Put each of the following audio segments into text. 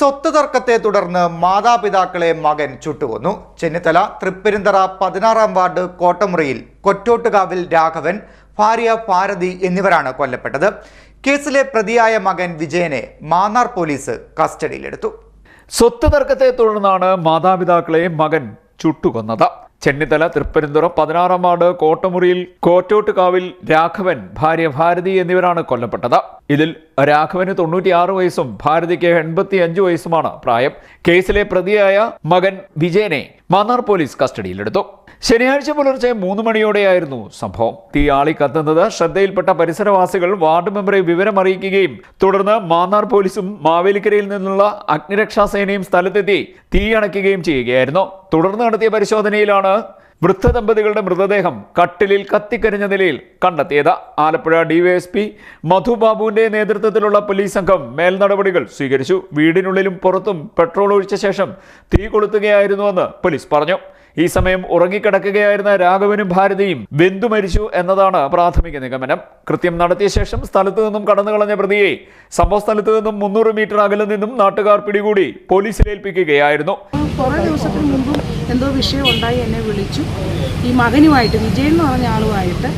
സ്വത്ത് തർക്കത്തെ തുടർന്ന് മാതാപിതാക്കളെ മകൻ ചുട്ടുകൊന്നു. ചെന്നിത്തല തൃപ്പരിന്തറ പതിനാറാം വാർഡ് കോട്ടമുറിയിൽ കൊറ്റോട്ടുകാവിൽ രാഘവൻ ഭാര്യ ഭാരതി എന്നിവരാണ് കൊല്ലപ്പെട്ടത്. കേസിലെ പ്രതിയായ മകൻ വിജയനെ മാന്നാർ പോലീസ് കസ്റ്റഡിയിലെടുത്തു. സ്വത്ത് തർക്കത്തെ തുടർന്നാണ് മാതാപിതാക്കളെ മകൻ ചുട്ടുകൊന്നത്. ചെന്നിത്തല തൃപ്പരന്തുറ പതിനാറാം വാർഡ് കോട്ടമുറിയിൽ കോറ്റോട്ടുകാവിൽ രാഘവൻ ഭാര്യ ഭാരതി എന്നിവരാണ് കൊല്ലപ്പെട്ടത്. ഇതിൽ രാഘവന് തൊണ്ണൂറ്റിയാറ് വയസ്സും ഭാരതിക്ക് എൺപത്തി അഞ്ച് വയസ്സുമാണ്. പ്രായം. കേസിലെ പ്രതിയായ മകൻ വിജയനെ മാന്നാർ പോലീസ് കസ്റ്റഡിയിലെടുത്തു. ശനിയാഴ്ച പുലർച്ചെ മൂന്ന് മണിയോടെയായിരുന്നു സംഭവം. തീ ആളി കത്തുന്നത് ശ്രദ്ധയിൽപ്പെട്ട പരിസരവാസികൾ വാർഡ് മെമ്പറെ വിവരം അറിയിക്കുകയും തുടർന്ന് മാന്നാർ പോലീസും മാവേലിക്കരയിൽ നിന്നുള്ള അഗ്നിരക്ഷാസേനയും സ്ഥലത്തെത്തി തീ അണയ്ക്കുകയും ചെയ്യുകയായിരുന്നു. തുടർന്ന് നടത്തിയ പരിശോധനയിലാണ് വൃദ്ധ ദമ്പതികളുടെ മൃതദേഹം കട്ടിലിൽ കത്തിക്കരിഞ്ഞ നിലയിൽ കണ്ടെത്തിയത്. ആലപ്പുഴ ഡിവൈഎസ്പി മധുബാബുവിന്റെ നേതൃത്വത്തിലുള്ള പോലീസ് സംഘം മേൽനടപടികൾ സ്വീകരിച്ചു. വീടിനുള്ളിലും പുറത്തും പെട്രോൾ ഒഴിച്ച ശേഷം തീ കൊളുത്തുകയായിരുന്നുവെന്ന് പോലീസ് പറഞ്ഞു. ഈ സമയം ഉറങ്ങിക്കിടക്കുകയായിരുന്ന രാഘവനും ഭാരതിയും ബന്ധു മരിച്ചു എന്നതാണ് പ്രാഥമിക നിഗമനം. കൃത്യം നടത്തിയ ശേഷം സ്ഥലത്തു നിന്നും കടന്നു കളഞ്ഞ പ്രതിയെ സംഭവ സ്ഥലത്തു നിന്നും മുന്നൂറ് മീറ്റർ അകലെ നിന്നും നാട്ടുകാർ പിടികൂടി പോലീസിൽ ഏൽപ്പിക്കുകയായിരുന്നു. കുറേ എന്തോ വിഷയം ഉണ്ടായി എന്നെ വിളിച്ചു. ഈ മകനുമായിട്ട് വിജയൻ എന്ന് പറഞ്ഞ ആളുമായിട്ട്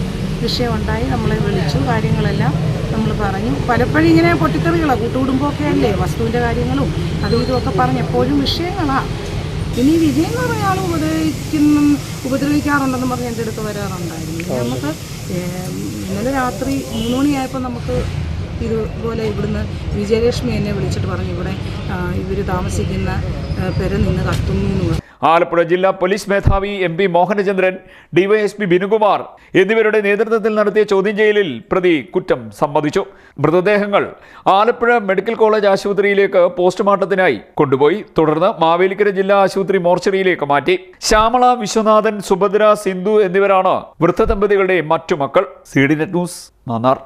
വിഷയം ഉണ്ടായി നമ്മളെ വിളിച്ചു കാര്യങ്ങളെല്ലാം നമ്മൾ പറഞ്ഞു. പലപ്പോഴും ഇങ്ങനെ പൊട്ടിത്തെറികളാണ് കൂട്ടുകുടുംബമൊക്കെ അല്ലേ? വസ്തുവിന്റെ കാര്യങ്ങളും അതും ഇതുമൊക്കെ പറഞ്ഞ് എപ്പോഴും വിഷയങ്ങളാണ് ഇനി വിജയം എന്ന് പറഞ്ഞ ആൾ ഉപദ്രവിക്കുന്ന ഉപദ്രവിക്കാറുണ്ടെന്ന് പറഞ്ഞ് എന്റെ അടുത്ത് വരാറുണ്ടായിരുന്നു നമുക്ക് ഇന്നലെ രാത്രി മൂന്ന് മണിയായപ്പോൾ നമുക്ക് ഇതുപോലെ ഇവിടുന്ന് വിജയലക്ഷ്മി എന്നെ വിളിച്ചിട്ട് പറഞ്ഞു ഇവിടെ ഇവർ താമസിക്കുന്ന പെര നിന്ന് കത്തുന്നു എന്ന് പറഞ്ഞു. ആലപ്പുഴ ജില്ലാ പോലീസ് മേധാവി M P Mohanachandran DYSP Binukumar എന്നിവരുടെ നേതൃത്വത്തിൽ നടത്തിയ ചോദ്യം ചെയ്യലിൽ പ്രതി കുറ്റം സമ്മതിച്ചു. മൃതദേഹങ്ങൾ ആലപ്പുഴ മെഡിക്കൽ കോളേജ് ആശുപത്രിയിലേക്ക് പോസ്റ്റ്മോർട്ടത്തിനായി കൊണ്ടുപോയി. തുടർന്ന് മാവേലിക്കര ജില്ലാ ആശുപത്രി മോർച്ചറിയിലേക്ക് മാറ്റി. ശ്യാമള വിശ്വനാഥൻ സുഭദ്ര സിന്ധു എന്നിവരാണ് വൃദ്ധ ദമ്പതികളുടെ മറ്റു മക്കൾ. C D net news Mannar.